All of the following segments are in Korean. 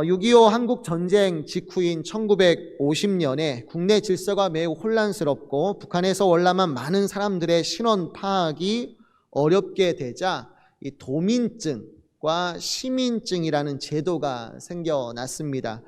어, 6.25 한국 전쟁 직후인 1950년에 국내 질서가 매우 혼란스럽고 북한에서 월남한 많은 사람들의 신원 파악이 어렵게 되자 이 도민증 과 시민증이라는 제도가 생겨났습니다.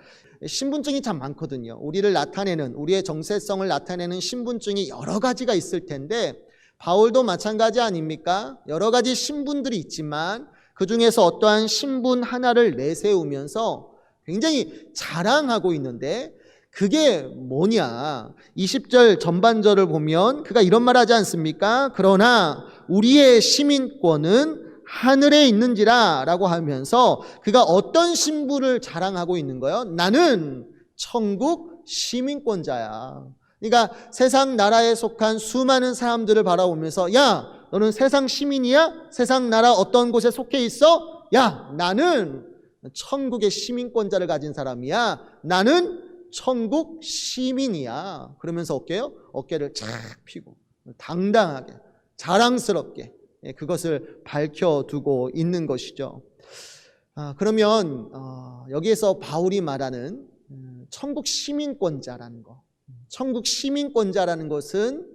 신분증이 참 많거든요. 우리를 나타내는 우리의 정체성을 나타내는 신분증이 여러 가지가 있을 텐데 바울도 마찬가지 아닙니까? 여러 가지 신분들이 있지만 그 중에서 어떠한 신분 하나를 내세우면서 굉장히 자랑하고 있는데 그게 뭐냐? 20절 전반절을 보면 그가 이런 말 하지 않습니까? 그러나 우리의 시민권은 하늘에 있는지라 라고 하면서 그가 어떤 신분을 자랑하고 있는 거예요? 나는 천국 시민권자야. 그러니까 세상 나라에 속한 수많은 사람들을 바라보면서 야, 너는 세상 시민이야? 세상 나라 어떤 곳에 속해 있어? 야, 나는 천국의 시민권자를 가진 사람이야. 나는 천국 시민이야. 그러면서 어깨요? 어깨를 착 펴고 당당하게 자랑스럽게 예, 그것을 밝혀두고 있는 것이죠. 아, 그러면 어, 여기에서 바울이 말하는 음, 천국 시민권자라는 거, 천국 시민권자라는 것은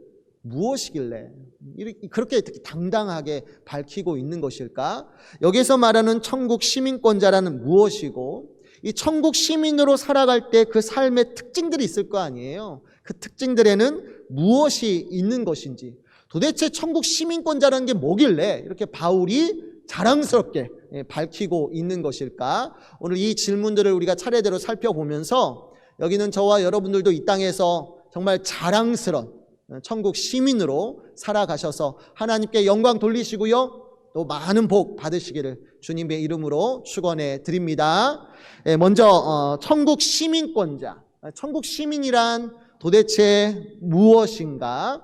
무엇이길래 그렇게 당당하게 밝히고 있는 것일까? 여기서 말하는 천국 시민권자라는 무엇이고 이 천국 시민으로 살아갈 때 그 삶의 특징들이 있을 거 아니에요. 그 특징들에는 무엇이 있는 것인지 도대체 천국 시민권자라는 게 뭐길래 이렇게 바울이 자랑스럽게 예, 밝히고 있는 것일까? 오늘 이 질문들을 우리가 차례대로 살펴보면서 여기는 저와 여러분들도 이 땅에서 정말 자랑스러운 천국 시민으로 살아가셔서 하나님께 영광 돌리시고요. 또 많은 복 받으시기를 주님의 이름으로 축원해 드립니다. 예, 먼저 어, 천국 시민권자. 천국 시민이란 도대체 무엇인가?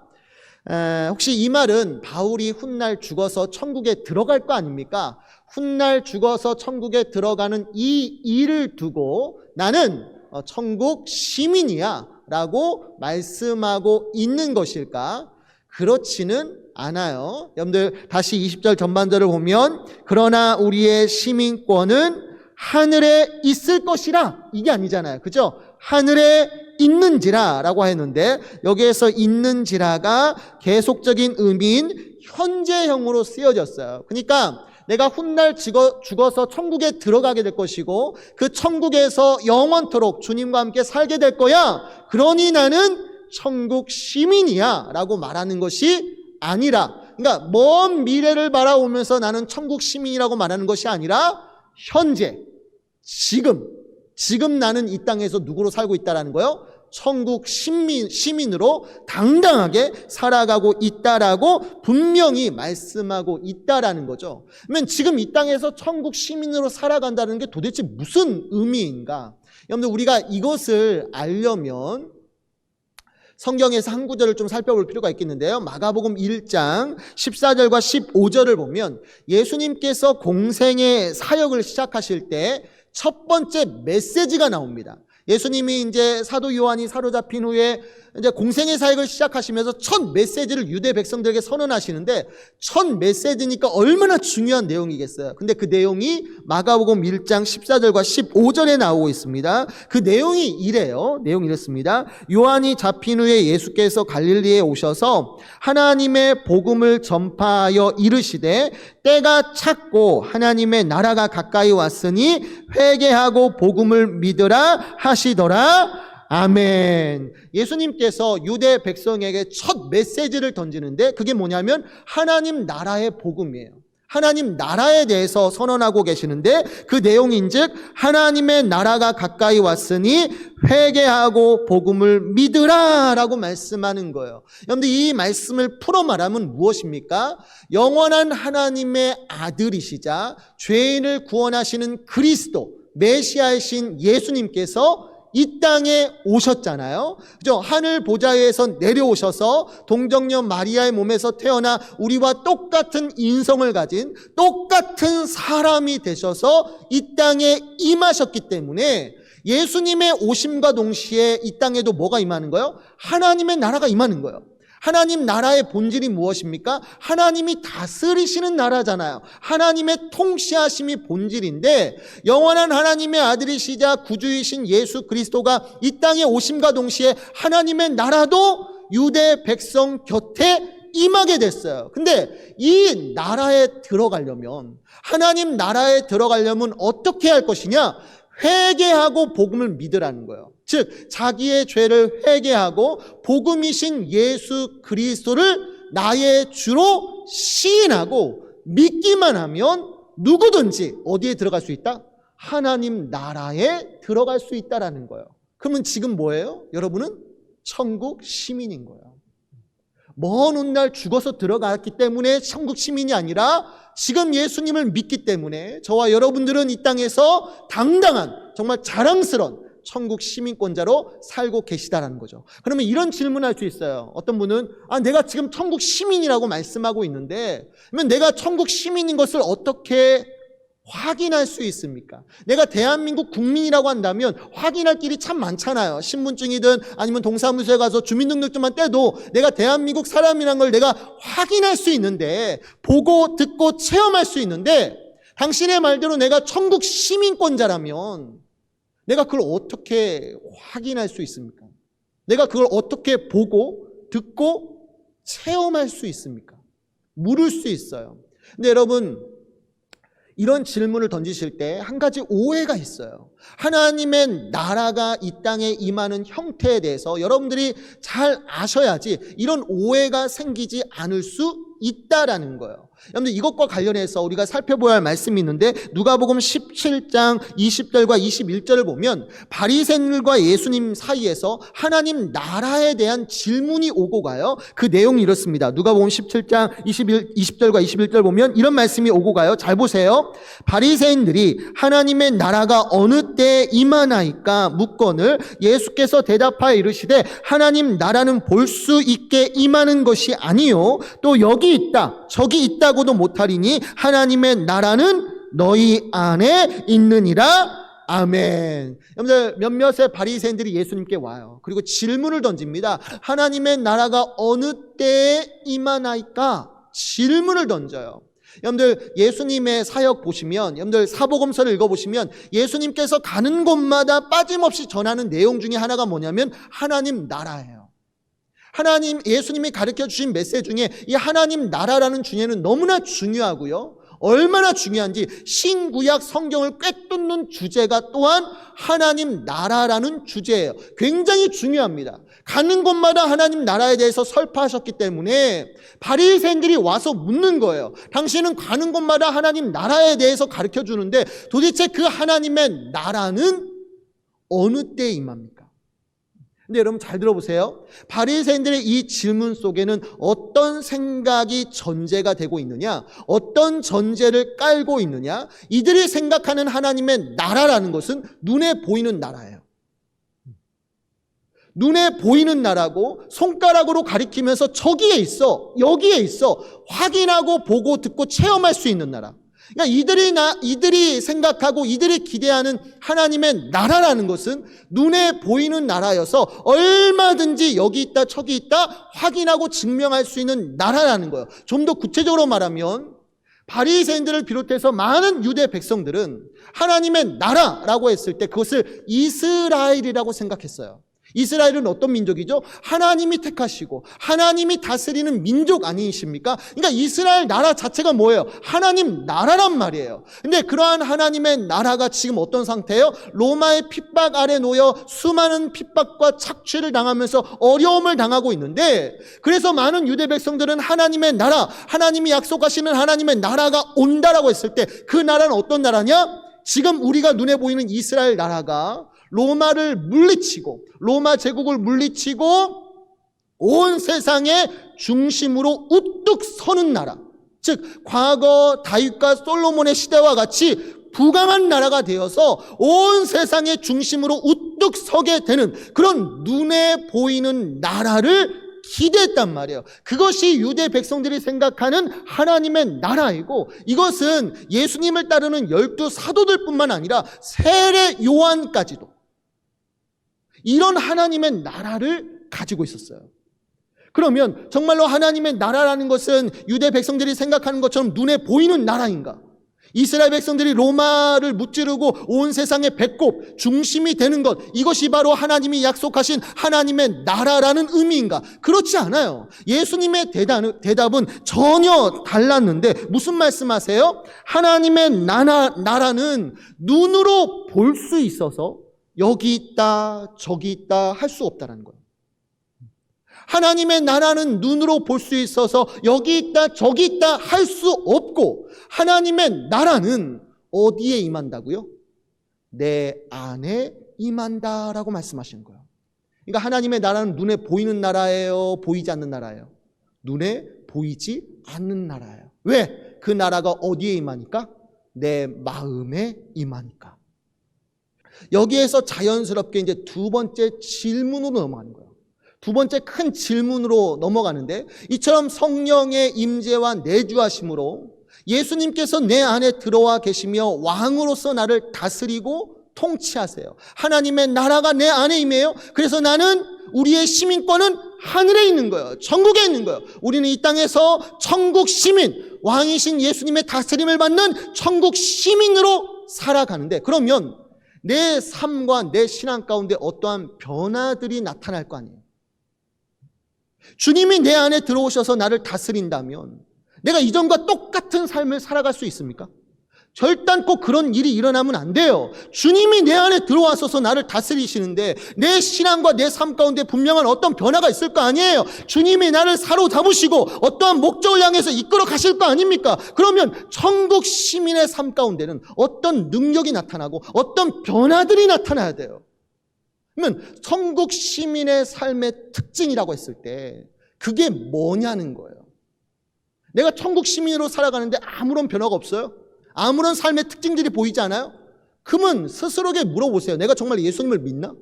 에, 혹시 이 말은 바울이 훗날 죽어서 천국에 들어갈 거 아닙니까? 훗날 죽어서 천국에 들어가는 이 일을 두고 나는 어, 천국 시민이야 라고 말씀하고 있는 것일까? 그렇지는 않아요. 여러분들 다시 20절 전반절을 보면 그러나 우리의 시민권은 하늘에 있을 것이라 이게 아니잖아요. 그죠? 하늘에 있는지라 라고 했는데 여기에서 있는지라가 계속적인 의미인 현재형으로 쓰여졌어요. 그러니까 내가 훗날 죽어, 죽어서 천국에 들어가게 될 것이고 그 천국에서 영원토록 주님과 함께 살게 될 거야. 그러니 나는 천국 시민이야 라고 말하는 것이 아니라 그러니까 먼 미래를 바라오면서 나는 천국 시민이라고 말하는 것이 아니라 현재 지금 지금 나는 이 땅에서 누구로 살고 있다라는 거요? 천국 시민, 시민으로 당당하게 살아가고 있다라고 분명히 말씀하고 있다라는 거죠. 그러면 지금 이 땅에서 천국 시민으로 살아간다는 게 도대체 무슨 의미인가? 여러분들 우리가 이것을 알려면 성경에서 한 구절을 좀 살펴볼 필요가 있겠는데요. 마가복음 1장 14절과 15절을 보면 예수님께서 공생의 사역을 시작하실 때 첫 번째 메시지가 나옵니다. 예수님이 이제 사도 요한이 사로잡힌 후에 이제 공생의 사역을 시작하시면서 첫 메시지를 유대 백성들에게 선언하시는데 첫 메시지니까 얼마나 중요한 내용이겠어요. 근데 그 내용이 마가복음 1장 14절과 15절에 나오고 있습니다. 그 내용이 이래요. 내용이 이렇습니다. 요한이 잡힌 후에 예수께서 갈릴리에 오셔서 하나님의 복음을 전파하여 이르시되 때가 찼고 하나님의 나라가 가까이 왔으니 회개하고 복음을 믿으라 하시더라. 아멘. 예수님께서 유대 백성에게 첫 메시지를 던지는데 그게 뭐냐면 하나님 나라의 복음이에요. 하나님 나라에 대해서 선언하고 계시는데 그 내용인즉 하나님의 나라가 가까이 왔으니 회개하고 복음을 믿으라라고 말씀하는 거예요. 여러분들 이 말씀을 풀어 말하면 무엇입니까? 영원한 하나님의 아들이시자 죄인을 구원하시는 그리스도 메시아이신 예수님께서 이 땅에 오셨잖아요. 그죠? 하늘 보좌에서 내려오셔서 동정녀 마리아의 몸에서 태어나 우리와 똑같은 인성을 가진 똑같은 사람이 되셔서 이 땅에 임하셨기 때문에 예수님의 오심과 동시에 이 땅에도 뭐가 임하는 거예요? 하나님의 나라가 임하는 거예요. 하나님 나라의 본질이 무엇입니까? 하나님이 다스리시는 나라잖아요. 하나님의 통치하심이 본질인데 영원한 하나님의 아들이시자 구주이신 예수 그리스도가 이 땅에 오심과 동시에 하나님의 나라도 유대 백성 곁에 임하게 됐어요. 근데 이 나라에 들어가려면 하나님 나라에 들어가려면 어떻게 할 것이냐? 회개하고 복음을 믿으라는 거예요. 즉 자기의 죄를 회개하고 복음이신 예수 그리스도를 나의 주로 시인하고 믿기만 하면 누구든지 어디에 들어갈 수 있다? 하나님 나라에 들어갈 수 있다라는 거예요. 그러면 지금 뭐예요? 여러분은 천국 시민인 거예요. 먼 훗날 죽어서 들어갔기 때문에 천국 시민이 아니라 지금 예수님을 믿기 때문에 저와 여러분들은 이 땅에서 당당한 정말 자랑스러운 천국 시민권자로 살고 계시다라는 거죠. 그러면 이런 질문할 수 있어요. 어떤 분은 아 내가 지금 천국 시민이라고 말씀하고 있는데 그러면 내가 천국 시민인 것을 어떻게 확인할 수 있습니까? 내가 대한민국 국민이라고 한다면 확인할 길이 참 많잖아요. 신분증이든 아니면 동사무소에 가서 주민등록증만 떼도 내가 대한민국 사람이란 걸 내가 확인할 수 있는데 보고 듣고 체험할 수 있는데 당신의 말대로 내가 천국 시민권자라면 내가 그걸 어떻게 확인할 수 있습니까? 내가 그걸 어떻게 보고 듣고 체험할 수 있습니까? 물을 수 있어요. 근데 여러분 이런 질문을 던지실 때 한 가지 오해가 있어요. 하나님의 나라가 이 땅에 임하는 형태에 대해서 여러분들이 잘 아셔야지 이런 오해가 생기지 않을 수 있다라는 거예요. 여러분들 이것과 관련해서 우리가 살펴보아야 할 말씀이 있는데 누가복음 17장 20절과 21절을 보면 바리새인들과 예수님 사이에서 하나님 나라에 대한 질문이 오고 가요. 그 내용이 이렇습니다. 누가복음 17장 21, 20절과 21절 보면 이런 말씀이 오고 가요. 잘 보세요. 바리새인들이 하나님의 나라가 어느 때에 임하나이까 묻건을 예수께서 대답하여 이르시되 하나님 나라는 볼 수 있게 임하는 것이 아니요 또 여기 있다 저기 있다 고도 못하리니 하나님의 나라는 너희 안에 있느니라 아멘. 여러분들 몇몇의 바리새인들이 예수님께 와요. 그리고 질문을 던집니다. 하나님의 나라가 어느 때에 임하나이까? 질문을 던져요. 여러분들 예수님의 사역 보시면 여러분들 사복음서를 읽어보시면 예수님께서 가는 곳마다 빠짐없이 전하는 내용 중에 하나가 뭐냐면 하나님 나라예요. 하나님 예수님이 가르쳐 주신 메시지 중에 이 하나님 나라라는 주제는 너무나 중요하고요. 얼마나 중요한지 신구약 성경을 꿰뚫는 주제가 또한 하나님 나라라는 주제예요. 굉장히 중요합니다. 가는 곳마다 하나님 나라에 대해서 설파하셨기 때문에 바리새인들이 와서 묻는 거예요. 당신은 가는 곳마다 하나님 나라에 대해서 가르쳐 주는데 도대체 그 하나님의 나라는 어느 때에 임합니까? 근데 여러분 잘 들어보세요. 바리새인들의 이 질문 속에는 어떤 생각이 전제가 되고 있느냐? 어떤 전제를 깔고 있느냐? 이들이 생각하는 하나님의 나라라는 것은 눈에 보이는 나라예요. 눈에 보이는 나라고 손가락으로 가리키면서 저기에 있어, 여기에 있어 확인하고 보고 듣고 체험할 수 있는 나라. 그러니까 이들이 나 이들이 생각하고 이들이 기대하는 하나님의 나라라는 것은 눈에 보이는 나라여서 얼마든지 여기 있다 저기 있다 확인하고 증명할 수 있는 나라라는 거예요. 좀 더 구체적으로 말하면 바리새인들을 비롯해서 많은 유대 백성들은 하나님의 나라라고 했을 때 그것을 이스라엘이라고 생각했어요. 이스라엘은 어떤 민족이죠? 하나님이 택하시고 하나님이 다스리는 민족 아니십니까? 그러니까 이스라엘 나라 자체가 뭐예요? 하나님 나라란 말이에요. 근데 그러한 하나님의 나라가 지금 어떤 상태예요? 로마의 핍박 아래 놓여 수많은 핍박과 착취를 당하면서 어려움을 당하고 있는데 그래서 많은 유대 백성들은 하나님의 나라, 하나님이 약속하시는 하나님의 나라가 온다라고 했을 때 그 나라는 어떤 나라냐? 지금 우리가 눈에 보이는 이스라엘 나라가 로마를 물리치고 로마 제국을 물리치고 온 세상의 중심으로 우뚝 서는 나라. 즉 과거 다윗과 솔로몬의 시대와 같이 부강한 나라가 되어서 온 세상의 중심으로 우뚝 서게 되는 그런 눈에 보이는 나라를 기대했단 말이에요. 그것이 유대 백성들이 생각하는 하나님의 나라이고 이것은 예수님을 따르는 열두 사도들뿐만 아니라 세례 요한까지도 이런 하나님의 나라를 가지고 있었어요. 그러면 정말로 하나님의 나라라는 것은 유대 백성들이 생각하는 것처럼 눈에 보이는 나라인가? 이스라엘 백성들이 로마를 무찌르고 온 세상의 배꼽, 중심이 되는 것, 이것이 바로 하나님이 약속하신 하나님의 나라라는 의미인가? 그렇지 않아요. 예수님의 대답은, 전혀 달랐는데, 무슨 말씀 하세요? 하나님의 나라, 나라는 눈으로 볼 수 있어서 여기 있다, 저기 있다 할 수 없다라는 거예요. 하나님의 나라는 눈으로 볼 수 있어서 여기 있다, 저기 있다 할 수 없고, 하나님의 나라는 어디에 임한다고요? 내 안에 임한다라고 말씀하시는 거예요. 그러니까 하나님의 나라는 눈에 보이는 나라예요? 보이지 않는 나라예요? 눈에 보이지 않는 나라예요. 왜? 그 나라가 어디에 임하니까? 내 마음에 임하니까. 여기에서 자연스럽게 이제 두 번째 질문으로 넘어가는 거예요. 두 번째 큰 질문으로 넘어가는데 이처럼 성령의 임재와 내주하심으로 예수님께서 내 안에 들어와 계시며 왕으로서 나를 다스리고 통치하세요. 하나님의 나라가 내 안에 임해요. 그래서 나는 우리의 시민권은 하늘에 있는 거예요. 천국에 있는 거예요. 우리는 이 땅에서 천국 시민, 왕이신 예수님의 다스림을 받는 천국 시민으로 살아가는데 그러면 내 삶과 내 신앙 가운데 어떠한 변화들이 나타날 거 아니에요. 주님이 내 안에 들어오셔서 나를 다스린다면 내가 이전과 똑같은 삶을 살아갈 수 있습니까? 절단코 그런 일이 일어나면 안 돼요. 주님이 내 안에 들어와서서 나를 다스리시는데 내 신앙과 내 삶 가운데 분명한 어떤 변화가 있을 거 아니에요. 주님이 나를 사로잡으시고 어떠한 목적을 향해서 이끌어 가실 거 아닙니까? 그러면 천국 시민의 삶 가운데는 어떤 능력이 나타나고 어떤 변화들이 나타나야 돼요. 그러면 천국 시민의 삶의 특징이라고 했을 때 그게 뭐냐는 거예요. 내가 천국 시민으로 살아가는데 아무런 변화가 없어요? 아무런 삶의 특징들이 보이지 않아요? 그러면 스스로에게 물어보세요. 내가 정말 예수님을 믿나?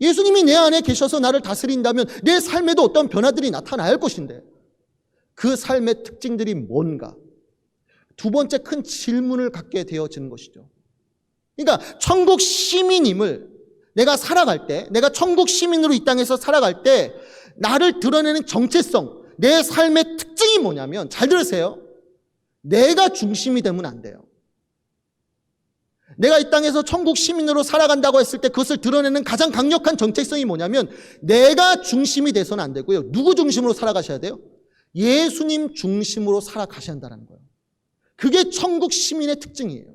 예수님이 내 안에 계셔서 나를 다스린다면 내 삶에도 어떤 변화들이 나타나야 할 것인데 그 삶의 특징들이 뭔가? 두 번째 큰 질문을 갖게 되어지는 것이죠. 그러니까 천국 시민임을 내가 살아갈 때, 내가 천국 시민으로 이 땅에서 살아갈 때 나를 드러내는 정체성, 내 삶의 특징이 뭐냐면 잘 들으세요. 내가 중심이 되면 안 돼요. 내가 이 땅에서 천국 시민으로 살아간다고 했을 때 그것을 드러내는 가장 강력한 정체성이 뭐냐면 내가 중심이 돼서는 안 되고요. 누구 중심으로 살아가셔야 돼요? 예수님 중심으로 살아가셔야 한다는 거예요. 그게 천국 시민의 특징이에요.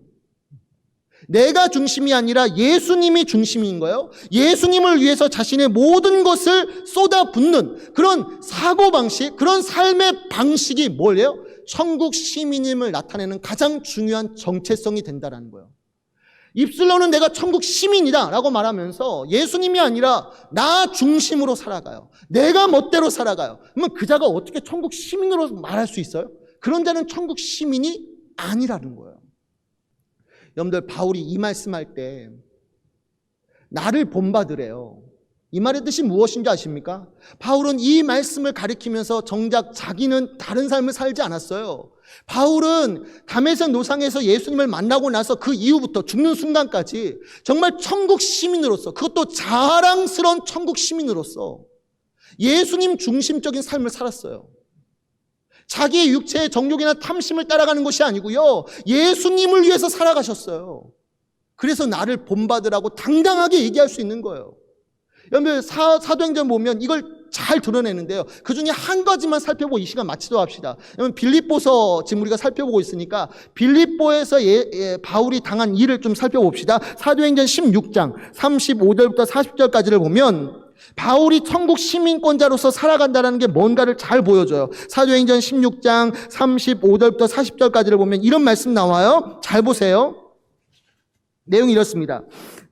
내가 중심이 아니라 예수님이 중심인 거예요. 예수님을 위해서 자신의 모든 것을 쏟아붓는 그런 사고방식, 그런 삶의 방식이 뭐예요? 천국 시민임을 나타내는 가장 중요한 정체성이 된다는 거예요. 입술로는 내가 천국 시민이다 라고 말하면서 예수님이 아니라 나 중심으로 살아가요. 내가 멋대로 살아가요. 그러면 그 자가 어떻게 천국 시민으로 말할 수 있어요? 그런 자는 천국 시민이 아니라는 거예요. 여러분들 바울이 이 말씀할 때 나를 본받으래요. 이 말의 뜻이 무엇인지 아십니까? 바울은 이 말씀을 가리키면서 정작 자기는 다른 삶을 살지 않았어요. 바울은 담에색 노상에서 예수님을 만나고 나서 그 이후부터 죽는 순간까지 정말 천국 시민으로서 그것도 자랑스러운 천국 시민으로서 예수님 중심적인 삶을 살았어요. 자기의 육체의 정욕이나 탐심을 따라가는 것이 아니고요. 예수님을 위해서 살아가셨어요. 그래서 나를 본받으라고 당당하게 얘기할 수 있는 거예요. 여러분 사, 사도행전 보면 이걸 잘 드러내는데요. 그 중에 한 가지만 살펴보고 이 시간 마치도록 합시다. 여러분 빌립보서 지금 우리가 살펴보고 있으니까 빌립보에서 예, 예, 바울이 당한 일을 좀 살펴봅시다. 사도행전 16장 35절부터 40절까지를 보면 바울이 천국 시민권자로서 살아간다는 게 뭔가를 잘 보여줘요. 사도행전 16장 35절부터 40절까지를 보면 이런 말씀 나와요. 잘 보세요. 내용이 이렇습니다.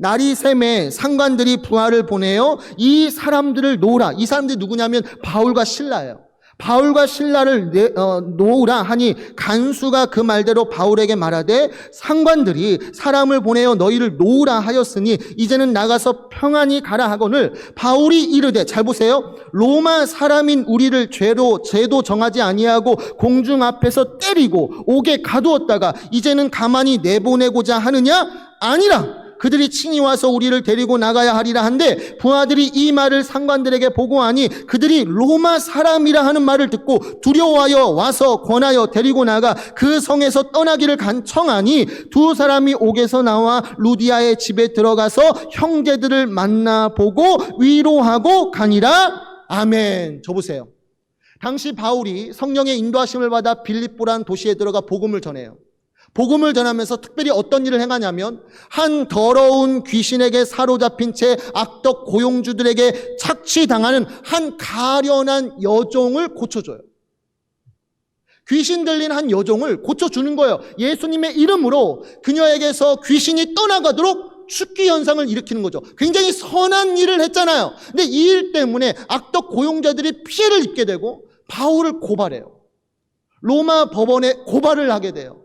날이 샘에 상관들이 부하를 보내요. 이 사람들을 놓으라. 이 사람들이 누구냐면 바울과 신라예요. 바울과 신라를 내- 어, 놓으라 하니 간수가 그 말대로 바울에게 말하되 상관들이 사람을 보내어 너희를 놓으라 하였으니 이제는 나가서 평안히 가라 하거늘 바울이 이르되 잘 보세요 로마 사람인 우리를 죄로 죄도 정하지 아니하고 공중 앞에서 때리고 옥에 가두었다가 이제는 가만히 내보내고자 하느냐 아니라 그들이 친히 와서 우리를 데리고 나가야 하리라 한데 부하들이 이 말을 상관들에게 보고하니 그들이 로마 사람이라 하는 말을 듣고 두려워하여 와서 권하여 데리고 나가 그 성에서 떠나기를 간청하니 두 사람이 옥에서 나와 루디아의 집에 들어가서 형제들을 만나 보고 위로하고 가니라. 아멘. 저 보세요. 당시 바울이 성령의 인도하심을 받아 빌립보란 도시에 들어가 복음을 전해요 복음을 전하면서 특별히 어떤 일을 행하냐면 한 더러운 귀신에게 사로잡힌 채 악덕 고용주들에게 착취당하는 한 가련한 여종을 고쳐줘요. 귀신 들린 한 여종을 고쳐주는 거예요. 예수님의 이름으로 그녀에게서 귀신이 떠나가도록 축기 현상을 일으키는 거죠. 굉장히 선한 일을 했잖아요. 근데 이 일 때문에 악덕 고용자들이 피해를 입게 되고 바울을 고발해요. 로마 법원에 고발을 하게 돼요.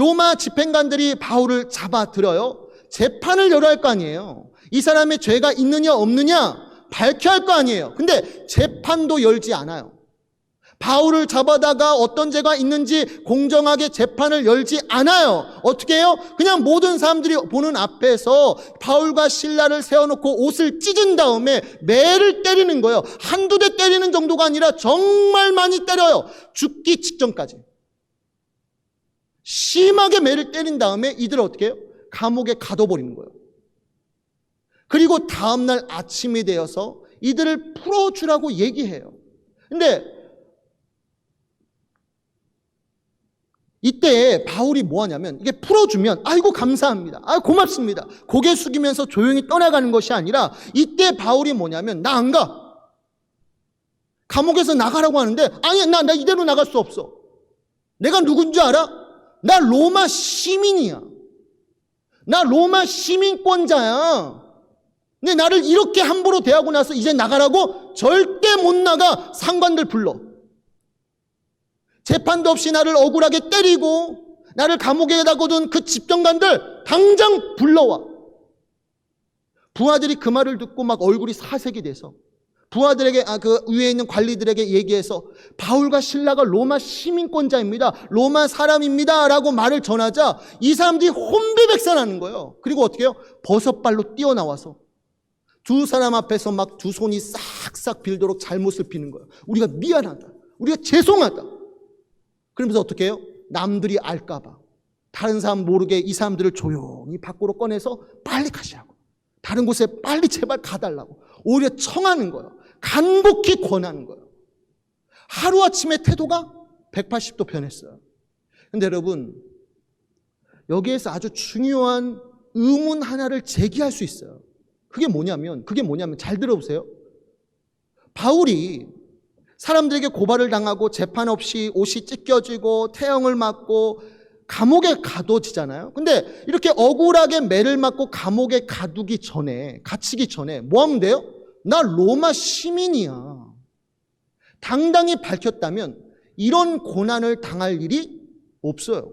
로마 집행관들이 바울을 잡아들여요. 재판을 열어야 할 거 아니에요. 이 사람의 죄가 있느냐 없느냐 밝혀야 할 거 아니에요. 근데 재판도 열지 않아요. 바울을 잡아다가 어떤 죄가 있는지 공정하게 재판을 열지 않아요. 어떻게 해요? 그냥 모든 사람들이 보는 앞에서 바울과 신라를 세워놓고 옷을 찢은 다음에 매를 때리는 거예요. 한두 대 때리는 정도가 아니라 정말 많이 때려요. 죽기 직전까지. 심하게 매를 때린 다음에 이들을 어떻게 해요? 감옥에 가둬버리는 거예요. 그리고 다음날 아침이 되어서 이들을 풀어주라고 얘기해요. 근데 이때 바울이 뭐 하냐면 이게 풀어주면 아이고 감사합니다. 아 고맙습니다. 고개 숙이면서 조용히 떠나가는 것이 아니라 이때 바울이 뭐냐면 나 안 가. 감옥에서 나가라고 하는데 아니 나, 나 이대로 나갈 수 없어. 내가 누군지 알아? 나 로마 시민이야. 나 로마 시민권자야. 근데 나를 이렇게 함부로 대하고 나서 이제 나가라고 절대 못 나가 상관들 불러. 재판도 없이 나를 억울하게 때리고 나를 감옥에 다 거둔 그 집정관들 당장 불러와. 부하들이 그 말을 듣고 막 얼굴이 사색이 돼서 부하들에게 아, 그 위에 있는 관리들에게 얘기해서 바울과 신라가 로마 시민권자입니다. 로마 사람입니다라고 말을 전하자 이 사람들이 혼비백산하는 거예요. 그리고 어떻게 해요? 버섯발로 뛰어나와서 두 사람 앞에서 막 두 손이 싹싹 빌도록 잘못을 피는 거예요. 우리가 미안하다. 우리가 죄송하다. 그러면서 어떻게 해요? 남들이 알까봐. 다른 사람 모르게 이 사람들을 조용히 밖으로 꺼내서 빨리 가시라고. 다른 곳에 빨리 제발 가달라고. 오히려 청하는 거예요. 간곡히 권하는 거예요. 하루아침에 태도가 180도 변했어요. 근데 여러분, 여기에서 아주 중요한 의문 하나를 제기할 수 있어요. 그게 뭐냐면, 그게 뭐냐면, 잘 들어보세요. 바울이 사람들에게 고발을 당하고 재판 없이 옷이 찢겨지고 태형을 맞고 감옥에 가둬지잖아요. 근데 이렇게 억울하게 매를 맞고 감옥에 가두기 전에, 갇히기 전에 뭐 하면 돼요? 나 로마 시민이야. 당당히 밝혔다면 이런 고난을 당할 일이 없어요.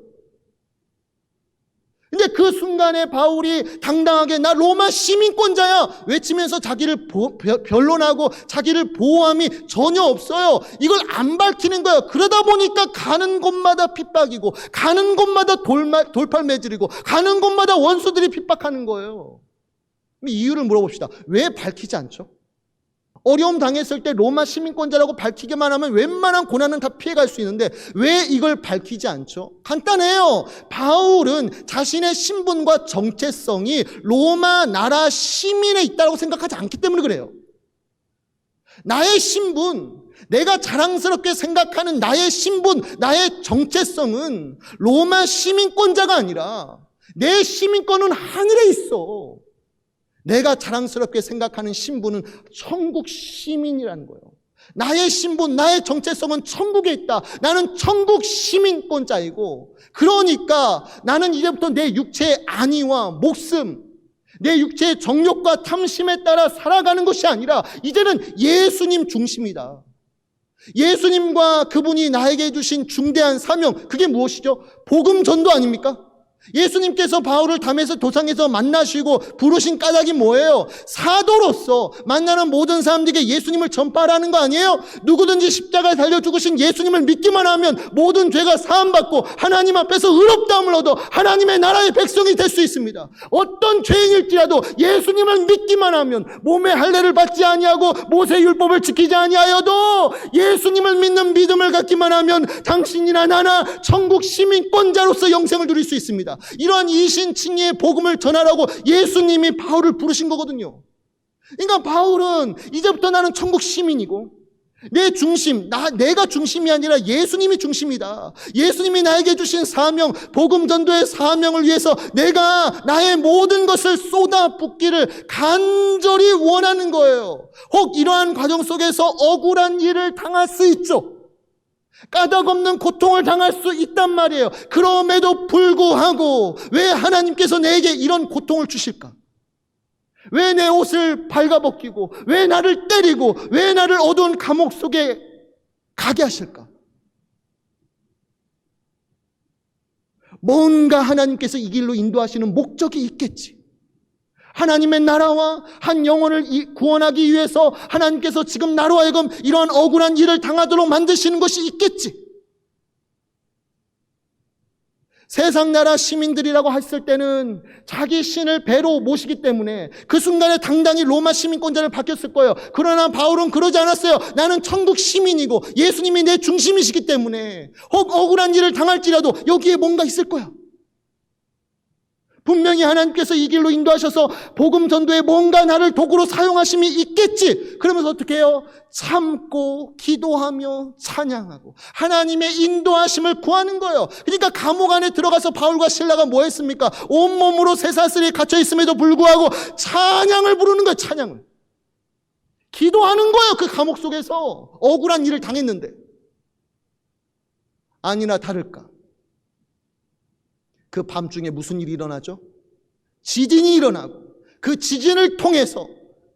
근데 그 순간에 바울이 당당하게 나 로마 시민권자야 외치면서 자기를 보- 벼- 변론하고 자기를 보호함이 전혀 없어요. 이걸 안 밝히는 거예요. 그러다 보니까 가는 곳마다 핍박이고 가는 곳마다 돌말, 돌팔매질이고 가는 곳마다 원수들이 핍박하는 거예요. 이유를 물어봅시다. 왜 밝히지 않죠? 어려움 당했을 때 로마 시민권자라고 밝히기만 하면 웬만한 고난은 다 피해갈 수 있는데 왜 이걸 밝히지 않죠? 간단해요. 바울은 자신의 신분과 정체성이 로마 나라 시민에 있다고 생각하지 않기 때문에 그래요. 나의 신분, 내가 자랑스럽게 생각하는 나의 신분, 나의 정체성은 로마 시민권자가 아니라 내 시민권은 하늘에 있어. 내가 자랑스럽게 생각하는 신분은 천국 시민이라는 거예요. 나의 신분, 나의 정체성은 천국에 있다. 나는 천국 시민권자이고, 그러니까 나는 이제부터 내 육체의 안위와 목숨, 내 육체의 정욕과 탐심에 따라 살아가는 것이 아니라, 이제는 예수님 중심이다. 예수님과 그분이 나에게 주신 중대한 사명, 그게 무엇이죠? 복음 전도 아닙니까? 예수님께서 바울을 담에서 도상에서 만나시고 부르신 까닭이 뭐예요? 사도로서 만나는 모든 사람들에게 예수님을 전파하라는 거 아니에요? 누구든지 십자가에 달려 죽으신 예수님을 믿기만 하면 모든 죄가 사함받고 하나님 앞에서 의롭다함을 얻어 하나님의 나라의 백성이 될 수 있습니다. 어떤 죄인일지라도 예수님을 믿기만 하면 몸의 할례를 받지 아니하고 모세 율법을 지키지 아니하여도 예수님을 믿는 믿음을 갖기만 하면 당신이나 나나 천국 시민권자로서 영생을 누릴 수 있습니다. 이러한 이신칭의 복음을 전하라고 예수님이 바울을 부르신 거거든요. 그러니까 바울은 이제부터 나는 천국 시민이고 내 중심, 나, 내가 중심이 아니라 예수님이 중심이다. 예수님이 나에게 주신 사명, 복음 전도의 사명을 위해서 내가 나의 모든 것을 쏟아 붓기를 간절히 원하는 거예요. 혹 이러한 과정 속에서 억울한 일을 당할 수 있죠. 까닭 없는 고통을 당할 수 있단 말이에요. 그럼에도 불구하고 왜 하나님께서 내게 이런 고통을 주실까? 왜 내 옷을 발가벗기고 왜 나를 때리고 왜 나를 어두운 감옥 속에 가게 하실까? 뭔가 하나님께서 이 길로 인도하시는 목적이 있겠지. 하나님의 나라와 한 영혼을 이- 구원하기 위해서 하나님께서 지금 나로 하여금 이러한 억울한 일을 당하도록 만드시는 것이 있겠지. 세상 나라 시민들이라고 했을 때는 자기 신을 배로 모시기 때문에 그 순간에 당당히 로마 시민권자를 바뀌었을 거예요. 그러나 바울은 그러지 않았어요. 나는 천국 시민이고 예수님이 내 중심이시기 때문에 혹 억울한 일을 당할지라도 여기에 뭔가 있을 거야. 분명히 하나님께서 이 길로 인도하셔서 복음 전도에 뭔가 나를 도구로 사용하심이 있겠지. 그러면서 어떻게 해요? 참고 기도하며 찬양하고 하나님의 인도하심을 구하는 거예요. 그러니까 감옥 안에 들어가서 바울과 신라가 뭐 했습니까? 온몸으로 쇠사슬이 갇혀 있음에도 불구하고 찬양을 부르는 거예요. 찬양을. 기도하는 거예요. 그 감옥 속에서 억울한 일을 당했는데. 아니나 다를까? 그 밤중에 무슨 일이 일어나죠? 지진이 일어나고 그 지진을 통해서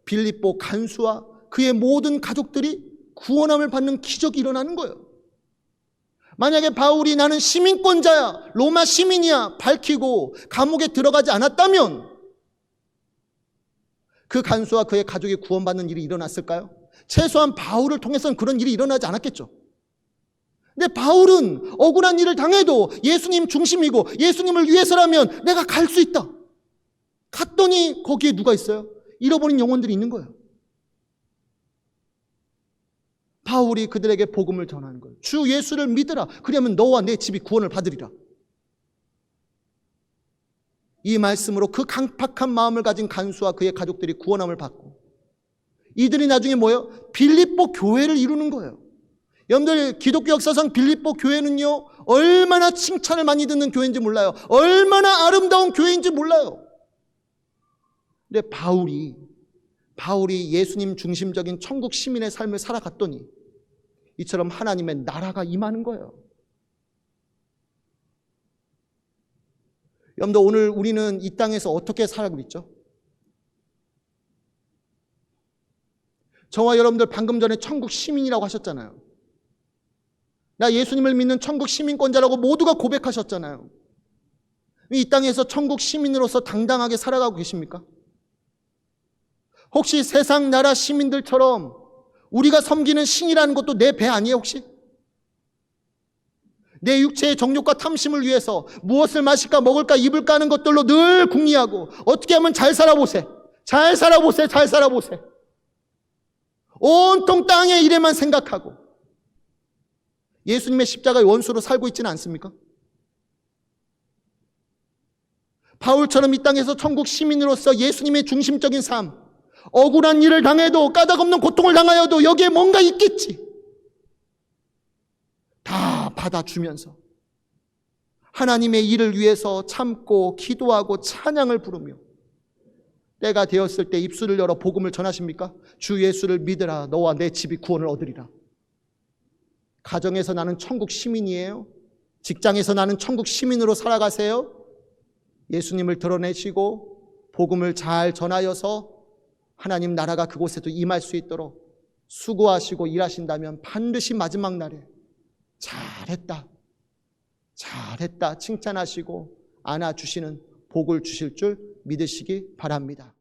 빌립보 간수와 그의 모든 가족들이 구원함을 받는 기적이 일어나는 거예요. 만약에 바울이 나는 시민권자야, 로마 시민이야 밝히고 감옥에 들어가지 않았다면 그 간수와 그의 가족이 구원받는 일이 일어났을까요? 최소한 바울을 통해서는 그런 일이 일어나지 않았겠죠. 근데 바울은 억울한 일을 당해도 예수님 중심이고 예수님을 위해서라면 내가 갈 수 있다. 갔더니 거기에 누가 있어요? 잃어버린 영혼들이 있는 거예요. 바울이 그들에게 복음을 전하는 거예요. 주 예수를 믿으라. 그러면 너와 내 집이 구원을 받으리라. 이 말씀으로 그 강팍한 마음을 가진 간수와 그의 가족들이 구원함을 받고 이들이 나중에 뭐예요? 빌립보 교회를 이루는 거예요. 여러분들 기독교 역사상 빌립보 교회는요 얼마나 칭찬을 많이 듣는 교회인지 몰라요. 얼마나 아름다운 교회인지 몰라요. 근데 바울이 바울이 예수님 중심적인 천국 시민의 삶을 살아갔더니 이처럼 하나님의 나라가 임하는 거예요. 여러분들 오늘 우리는 이 땅에서 어떻게 살고 있죠? 저와 여러분들 방금 전에 천국 시민이라고 하셨잖아요. 나 예수님을 믿는 천국 시민권자라고 모두가 고백하셨잖아요. 이 땅에서 천국 시민으로서 당당하게 살아가고 계십니까? 혹시 세상 나라 시민들처럼 우리가 섬기는 신이라는 것도 내 배 아니에요, 혹시? 내 육체의 정욕과 탐심을 위해서 무엇을 마실까, 먹을까, 입을까 하는 것들로 늘 궁리하고 어떻게 하면 잘 살아보세. 잘 살아보세, 잘 살아보세. 온통 땅의 일에만 생각하고 예수님의 십자가의 원수로 살고 있지는 않습니까? 바울처럼 이 땅에서 천국 시민으로서 예수님의 중심적인 삶, 억울한 일을 당해도 까닭없는 고통을 당하여도 여기에 뭔가 있겠지. 다 받아주면서 하나님의 일을 위해서 참고 기도하고 찬양을 부르며 때가 되었을 때 입술을 열어 복음을 전하십니까? 주 예수를 믿으라 너와 내 집이 구원을 얻으리라. 가정에서 나는 천국 시민이에요. 직장에서 나는 천국 시민으로 살아가세요. 예수님을 드러내시고 복음을 잘 전하여서 하나님 나라가 그곳에도 임할 수 있도록 수고하시고 일하신다면 반드시 마지막 날에 잘했다. 잘했다. 칭찬하시고 안아주시는 복을 주실 줄 믿으시기 바랍니다.